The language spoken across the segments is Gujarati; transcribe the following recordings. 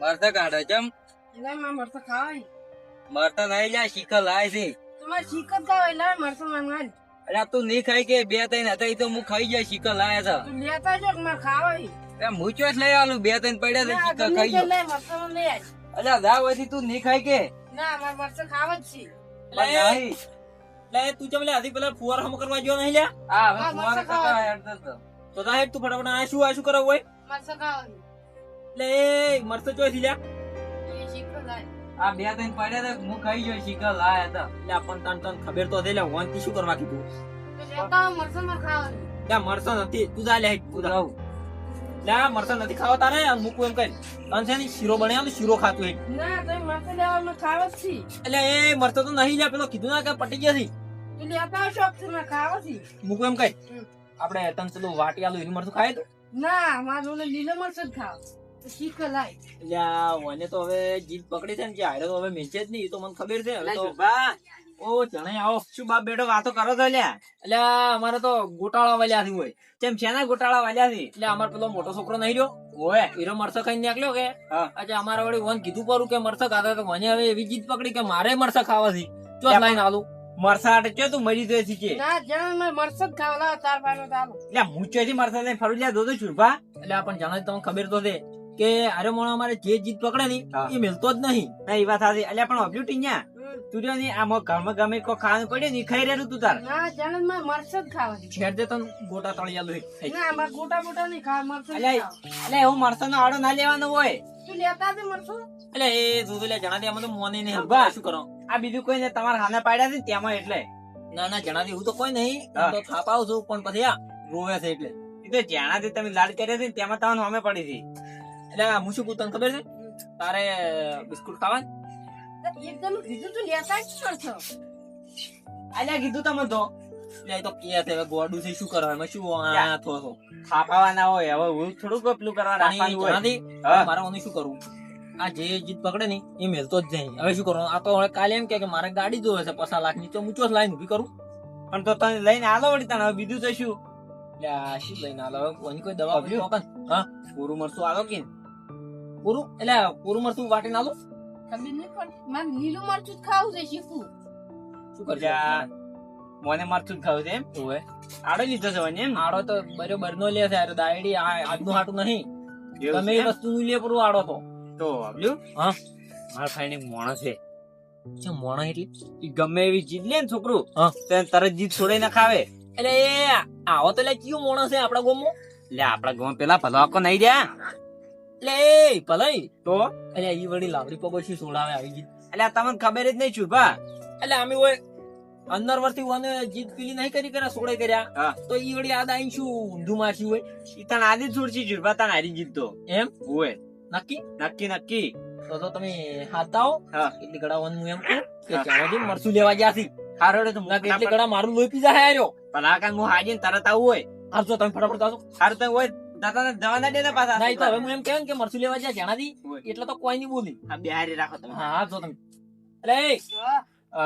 મરતા કાઢે ચમ. એટલે માં મરતા ખાવાય મરતા નહીં લ્યા શીખર લાય છે. તમારે શીખત ખાવ એટલે મરતા માંગવાય અરે તું નહીં ખાઈ કે બે ત્રણ હતા એ તો હું ખાઈ જાય શીખર લાયા તું લેતા જો કે ખાવાય. છે મૂચો જ લઈ આલું બે ત્રણ પડ્યા છે શીખર ખાઈ ગયો. લઈ અલ્યા જા વધી તું નહીં ખાઈ કે? ના માર મરતા ખાવા જ છે. નહીં. લે તું ચમ લે આથી પેલા ફુવાર હમ કરવા ગયો નહીં લ્યા? આ હવે હા, ફુવારા મરચાં ખાવા. હતા. તો. તા હેડ તું ફટાફટ આ શું આ શું કરાવ હોય? મરતો ખાવાય લે મરતો ચોથી લ્યા. આ બે ત્રણ પડ્યા હું ખાઈ ગયો શીખર લાયા હતા લે આપણ તન તન ખબર તો લે વનથી શું કરવા કીધું? લે મરતો નથી તું જા લે તું જાવ. લે આ નથી ખાવા તારે? અને મૂકું એમ કઈ. તન છે ને શીરો બને આમ શીરો ખાતું હેડ ના તો મરસો લેવાનો મને ખાવા જ એટલે એ મરતો તો નહીં લે પેલો કીધું ના કે પટી ગયા છે. તું લેતા આવ શોખ છે મારે ખાવા છી. મૂકું એમ કઈ. આપણે તન પેલું વાટી આલું એનું મરતું ખાય તો? ના મારું લીલો મરચો જ ખાવ. તો શીખ લાય. એટલે આ તો હવે જીત પકડી છે ને કે હારે તો હવે મેચે જ નહીં તો મને ખબર છે. હવે તો ઓ જણાઈ આવો. શું બાપ બેટો વાતો કરો છો લ્યા? એટલે અમારે તો ગોટાળા વાલ્યા થી હોય છે શેના ગોટાળા વાલ્યા થી એટલે અમાર પેલો મોટો છોકરો નહીં રહ્યો? ઓય હીરો મરસો ખાઈ નીકળ્યો કે? અચ્છા આજે અમારે વળી વન કીધું પરું કે મરસો ખાતા તો મને હવે એવી જીત પકડી કે મારે મરસો ખાવા થી ચો લાઈન આલું મરસા ચો તું મરી જોઈ છે કે? ના જણ મે મરચો ખાવલા તાર પાનો ચાલો એટલે હું ચોથી મરસા લઈને ફરું લ્યા દોદો છુરભા એટલે આપણ જાણે તમને ખબર તો છે. કે અરે મોણો અમારે જે જીત પકડે ની એ મિલતો જ નહીં. ના એ વાત સાચી. અલ્યા પણ ઓબ્લ્યુ ટીન્યા તું જો ની આ ઘરમાં ગમે કો ખાવાનું પડે ને ખાઈ રહેલું તું તાર. ના જ છેડ દે તને ગોટા તળિયા લોહી. ના ગોટા બોટા નહીં ખા મરચો અલ્યા અલ્યા એવું મરસા નો આડો ના લેવાનો હોય. તું લેતા એ લે જણા દે અમે તો મોને ને હા, શું કરો? આ બીજું કોઈ ને તમારા હાના પાડ્યા છે ને તેમાં એટલે? ના ના જણા દે હું તો કોઈ નહીં. તો થાપાવ છું પણ પછી આ રોવે છે એટલે. એ તો તમે લાડ કર્યા છે તેમાં તમને અમે પડી હતી એટલે હું શું તને ખબર છે તારે બિસ્કુટ ખાવા એકદમ કીધું તું લેતા જ છો અલ્યા કીધું તમે તો લે તો કે છે હવે ગોડું છે શું કરવા એમાં શું આ થો થો ખાપાવાના હોય હવે હું થોડું કપલું કરવા રાખવાની હોય. મારે ઓને શું કરું આ જે જીત પકડે ને એ મેલતો જ જાય હવે શું કરવાનું આ તો હવે કાલે એમ કે મારે ગાડી જોવે છે પચાસ લાખની તો હું ચોસ લાઈન ઊભી કરું પણ તો તને લઈને આલો વળી તને હવે બીજું તો શું લે શું લઈને આલો હવે કોઈ દવા હા પૂરું મરસું આલો કે પૂરું? એટલે પૂરું મરચું વાટી આલો ખબર નહીં પણ મારે લીલું મરચું ખાવું છે શીખું શું કરજે મને મરચું ખાવું છે એમ? ઓવે. આડો લીધો છે મને એમ? આડો તો બરોબર નો લે છે અરે દાયડી આ- આજનું હાટું નહીં. તમે એ વસ્તુ નું લે પૂરું આડો તો. તો આવ્યું હા. મારા ભાઈ મોણસ છે. છે મોણો એટલે? ગમે એવી જીત લે ને છોકરું હા. તરત જીત છોડાઈ ના ખાવે. એટલે એ આવો તો એટલે કયું મોણસ છે આપડા ગોમો લે આપડા ગોમ પેલા ભલાકો નહીં રહ્યા. એટલે ભલાઈ. તો એટલે ઈ વળી લાવડી પગોશી સોડાવે આવી ગઈ. એટલે તમને ખબર જ નહીં છુપા એટલે અમે ઓય અંદર વર્તી વને જીત પીલી નહીં કરી કર્યા સોડે કર્યા. તો ઈ વળી આ આઈ શું ઊંધું મારશું હોય? ઈ તને આદી છોડશી છુપા તને હારી જીત તો. એમ? હોય નક્કી? નક્કી નક્કી. તો તો તમે હાથ આવો હા. એટલી ગળા વન હું એમ કહું કે. ચાલો મરસું લેવા ગયા છી. હારો રે તો ના કે ગળા મારું લોહી પીઝા હાર્યો. પણ આ કાન હું હાજી તરત આવું હોય. હારજો તમે ફટાફટ જાઓ. હારું તો હોય દાદા જવા ના દેતા પાછા. નહીં તો હવે હું એમ કહેવાય કે મરસું લેવા જ્યાં હોય. એટલે તો કોઈ નહીં બોલી. આ બિહારી રાખો તમે. હા હા જો તમે. એટલે હા. અ,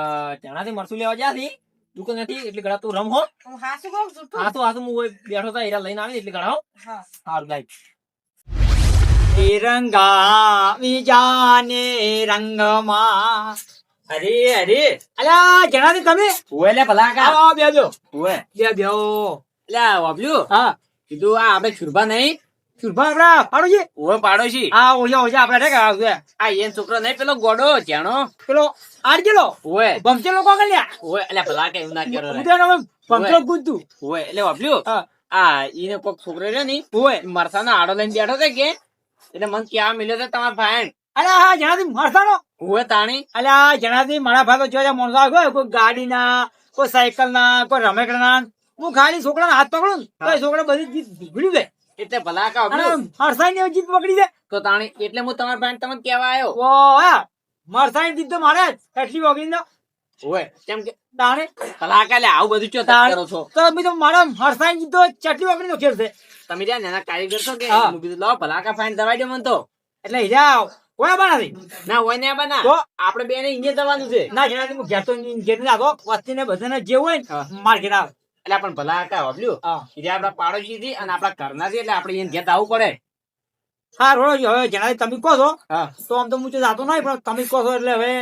લેવા જ્યાં છી દુકાન નથી એટલે ગળા તું રમ હો. હું હાસું કહું છું હા તો. હા તો હું બેઠો હતા એરા લઈને આવી એટલે ગળા હો. હા. સારું લાઈ તિરંગા વિજાને રંગમાં. અરે અરે. અલ્યા જણાથી તમે? ઓય લે ભલા કા આવો બેજો ઓય બે બેઓ લે વાપલ્યું હા. કીધું આ આપડે છુરબા નહીં. સુરભા આપડા પાડોશી? આ ઓજા ઓજા આપડે ઠેકા આવશે આ એન છોકરો નહીં પેલો ગોડો જાણો પેલો આડકેલો ઓય. ભમચેલો કો કલ્યા ઓય એટલે ભલા કે ના કરો રે. ઉદયનો ભમચેલો એટલે વાપલ્યું આ ઈને કોક છોકરો રહ્યો ની મરસાનો આડો લઈને બેઠો છે કે? એટલે મને ક્યાં મિલ્યો છે તમારા ભાઈ અરે હા જણાથી મરસાનો? ઓય તાણી. અલ્યા જણાથી મારા ભાઈ જોયા મોણસા કોઈ કોઈ ગાડીના કોઈ સાયકલના કોઈ રમેકડાના હું ખાલી છોકરાના હાથ પકડું ને તો છોકરા બધી જીત ભૂલી જાય એટલે ભલા કા ની જીત પકડી જાય તો તાણી એટલે હું તમારા ભાઈ તમને કેવા આવ્યો ઓ મરસાઈ જીત તો મારે એટલી વગડી દો ઓય કેમ કે તાણે ભલા લે આવું બધું ચો કરો છો? તો બીજો મારા મરસાઈ જીત તો ચટલી વગડી નો ખેલ છે તમે નાના કારીગર છો કે? હા. કીધું લાવો ભલા ફાઈન દવાઈ દો મને તો. એટલે હીરા કોઈ બનાવી ના હોય ને બના. તો? આપણે બે ને જવાનું છે. ના જેનાથી હું ઘેર તો ઘેર ને આગો બધાને જે હોય માર્કેટ ને આવે. એટલે પણ ભલા કા વાપલ્યું એટલે આપડા પાડોશી થી અને આપડા ઘરના થી એટલે આપણે એને ઘેર આવવું પડે. હા રોજ હવે જણાય તમે કહો છો તો આમ તો હું તો જાતો નહીં પણ તમે કહો છો એટલે હવે.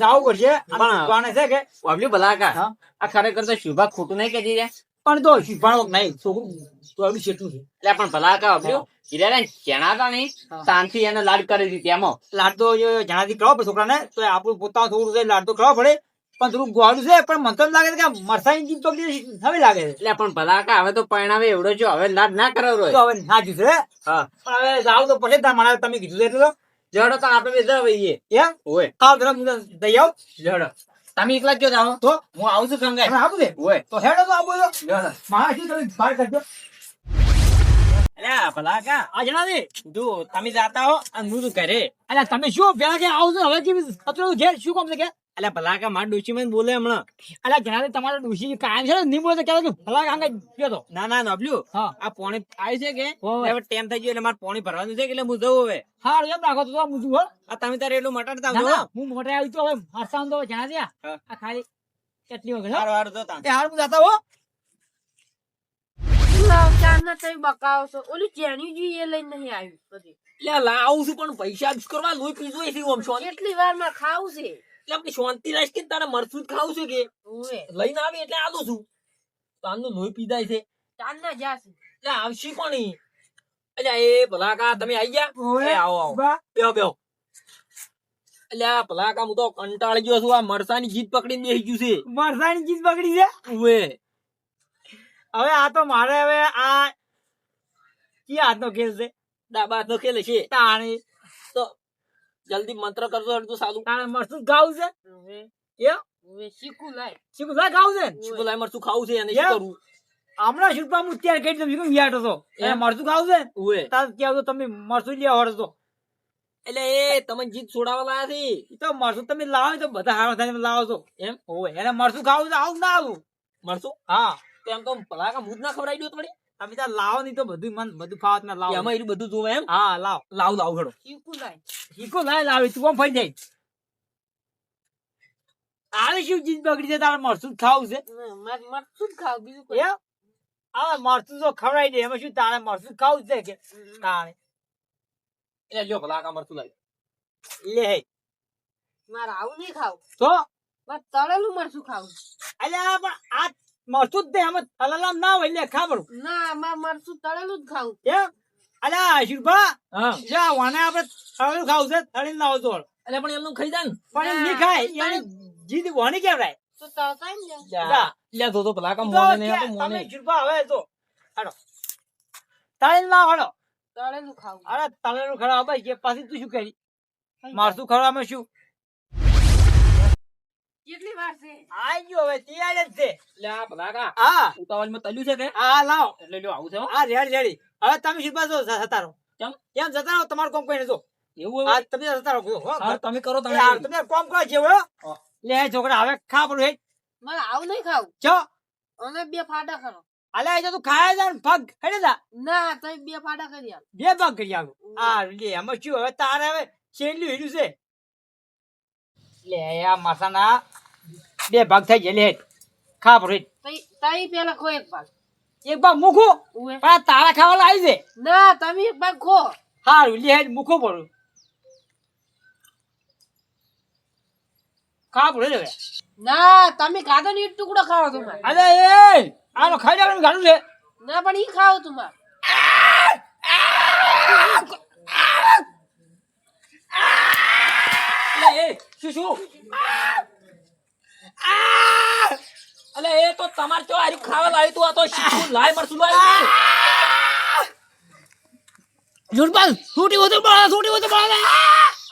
જાવું પડશે. પણ- છે કે? બાબલ્યું ભલા હા. આ ખરેખર તો શુભા ખોટું નહીં કહેતી છે પણ તો શીખવાનો નહીં છોકરું તો આવડું છે. એટલે પણ ભલાકા કા હીરા ચણા હતા ને શાંતિ એને લાડ કરી દીધી એમાં. લાડ તો જણાથી કરવા પડે છોકરાને તો આપણું પોતાનું થોડું લાડ તો કરવા પડે. પણ થોડું ગોળું છે પણ મને તો લાગે છે કે મરસાની જીભ તો હવે લાગે છે. એટલે પણ ભલાકા હવે તો પરણાવે એવડો છો હવે લાડ ના કરાવ તો હવે ના જુસે હા. પણ હવે જાવ તો પછી તાર મને તમે કીધું છે તો. જડો તો આપણે બેસા હોઈએ એ ઓય આવ તરફ હું દઈ આવ. જડો. તમે એકલા જ જાઓ. તો? હું આવું છું કંગાઈ હા છે ઓય તો હેડો તો આવો તો જડો. શું તમે બહાર કરજો. અલ્યા ભલાકા આ જણાવી જો તમે જાતા હો અને હું ઘરે અલ્યા તમે શું પેલા કે આવો છો? હવે કેવી અત્યારે ઘેર શું કામ છે કે? અલ્યા ભલાકા માર ડોશી મને બોલે હમણાં. અલ્યા જણાવી તમારો ડોશી કાયમ છે ને નહીં બોલે તો કે ભલા કાંગા ગયો તો. ના ના નબલ્યુ આ પોણી આવે છે કે? હવે. ટાઈમ થઈ ગયો એટલે મારે પોણી ભરવાનું છે કે એટલે હું જઉં હવે? હા એમ રાખો તો હું જુઓ આ તમે તારે એટલું મટાડતા આવજો હું. મોટે આવી તો હવે હરસાન તો જણા દે આ. ખાલી કેટલી હો? હારું હારું જો તાન. એ હાર હું જાતા હો. બકાવો છો ઓલી ચેણી જોઈએ લઈને નહીં આવ્યું બધી. લે લાવું છું પણ પૈસા કરવા લોહી પીજો એટલી કેટલી વારમાં ખાવું છે? એટલે આપણી શાંતિ રાખ કે તારે મરચું જ ખાવું છે કે? લઈને આવી એટલે આલું છું. તાનનું લોહી પીધાય છે. ચારના જાશે એટલે આવશી કોની? એટલે એ ભલાકા તમે આઈ ગયા? એ આવો આવો. બેહો બેહો. આ ભલાકા હું તો કંટાળી ગયો છું. આ મરસાની જીત પકડીને બેસી ગયું છે. મરસાની જીત પકડી છે? ઓએ હવે આ તો મારે હવે આ કી હાથનો ખેલ છે? ડાબા હાથનો ખેલ છે. તાણી. જલ્દી મંત્ર કરજો અડધું સાદું. તારે મરસું ગાવું છે? ઓએ એમ ઓએ શીખું લાય. શું ગાવું છે? ને? શું બોલાય મરચું ખાવું છે અને શું. કરવું હમણાં શુલ્પા હું ત્યાં કહી દઉં શું વિયાટો હતો. એ? મરસું ખાવું છે? ને? તાર કહેવું તો તમે મરસું લેવા તો એટલે એ તમે જીત છોડાવવા લાયા છે? તો મરસું તમે લાવો તો બધા હારા થાય લાવો છો. એમ? ઓય એને મરસું ખાવું તો આવું ના આવું મરચું? હા. તો એમ તો ભલાકા મુજ ના ખવડાવી દો થોડી તમે ત્યાં લાવો નહીં તો બધું મન બધું ફાવત ના લાવો. એમાં એટલું બધું જોવે એમ? હા લાવ. લાવ લાવ ઘડો શીખું લાય. ઈકો લાય લાવી. તું કોમ ફઈ જાય. આવે શું ચીજ બગડી છે તારે મરસું ખાવું છે. ના, મારે મરચું જ ખાવ બીજું કોઈ. એમ? આ મરસું તો ખવડાવી દે. એમાં શું તારે મરસું ખાવું છે કે? તારે. એટલે જો ભલાકા મરસું લાવી લે. હે. મારે આવું નહીં ખાવ. તો? મારે તળેલું મરસું ખાવું. અલ્યા પણ આ મરસું જ તે એમ હલાલામ ના હોય લે ખાબર ના મારે મરચું તળેલું જ ખાવું. એમ અલ્યા હા. જા વાને આપણે તળેલું ખાવું છે થળીને લાવો તો. એટલે પણ એમનું ખાઈ જાય પણ એમ નહીં ખાય એની જીદ વાની કેવડાય તો તળતા ને જા. લે તો તો ભલાકા તો મોને ને તો મોને. તમે શુભા હવે તો હાડો થળીને ના હાડો તળેલું ખાવું. અરે તળેલું ખરાબ ભાઈ કે પાછી તું શું કરી? મારતું ખરામાં શું? કેટલી વાર છે? આઈ ગયો હવે તૈયાર જ છે. એટલે આ ભલાકા હા. ઉતાવળમાં તલ્યું છે કે? હા લાવ. એટલે લ્યો આવું છે આ રેડ રેડી. હવે તમે શુભા જો સતારો? કેમ? કેમ? સતારો? તમારું કોમ કોઈ જો. એવું આ તમે સતારો હો હા, તમે કરો તમે યાર તમે કોમ કરો જેવો લે છોકરા હવે ખા પડું હે. મને આવું નહીં ખાવું. ચો અને બે ફાડા કરો અલે એ તું ખાય જા ને પગ હેડે દા ના તમે બે ફાડા કરી આલો. બે પગ કરી આવું આ લે એમાં શું હવે તારે હવે છેલ્લું હીરું છે. લે આ મસાના બે ભાગ થઈ જાય લે. ખા પડું તઈ પેલા ખો એક ભાગ. એક ભાગ મૂકું. પણ તારા ખાવા આવી છે. ના તમે એક ભાગ ખો. હારું લે મૂકવું પડું ખા પડું હવે. ના તમે ખાધો ને એક ટુકડો ખાવો તમારે. અરે એ આનો ખાઈ જવાનું ખાધું છે. ના પણ ઈ ખાવો તમારે. એ. શું? શું? અલે એ તો તમારે તો આરી ખાવા લાવ્યું તું આ તો શીખું લાય મરસું લાવ્યું જુરપાલ છૂટી હોતું બળા છૂટી હોતું બળા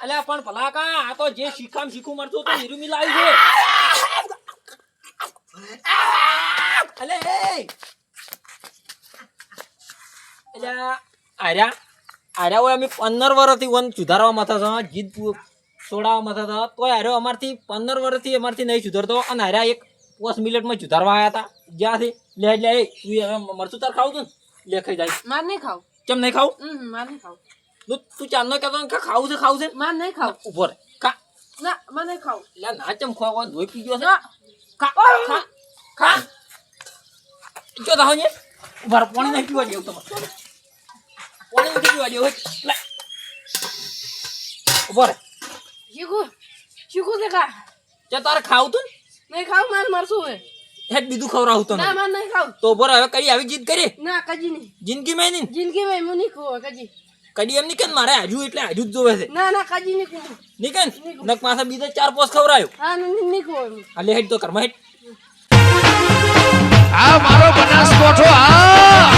અલે પણ ભલાકા આ તો જે શીખામ શીખું મરચું તો હીરુમી લાવી છે. અલે એ! એટલે આર્યા આર્યા હોય અમે પંદર વર્ષથી વન સુધારવા મથા જીત પુ- થતા તોય હારે અમારથી પંદર વર્ષથી અમારથી નહીં સુધરતો અને હારે એક પોસ્ટ મિનિટમાં સુધારવા આવ્યા હતા. જ્યાંથી લે લે મરચું તાર ખાવું તું ને? લે ખાઈ જાય. માર નહીં ખાવ. કેમ નહીં ખાવું? માર નહીં ખાવ. તું તું ચાંદનો કહેતો ને કે ખાવું છે ખાવું છે. માર નહીં ખાવ. ઊભો રે. ખા. ના માર નહીં ખાવ. લે ના ચમ ખોવા ધોઈ પી ગયો છે ખા ખા ખા. જો દાહો ને ઊભા પાણી નહીં પીવા દેવું તમારે પાણી નથી પીવા દેવું ઊભો રહે. શીખો શીખો કે કા તે તારે ખાવું તું નહીં ખાવ માર માર શું હે હેડ બીજું ખવડાવું તો ના માર નહીં ખાવ. તો રહે હવે કઈ આવી જીત કરી? ના કજી નહીં. જિંદગી માં નહીં જિંદગી માં હું નહીં ખાવ કજી કડી એમ કે મારે હજુ એટલે હજુ જ જોવે છે. ના ના કજી નહીં ખાવ કે નક પાછા બીજા ચાર પોસ ખવડાયો. હા નહીં ખાવ એમ. આ લે હેડ તો કર હેડ. આ મારો બનાસકોઠો આ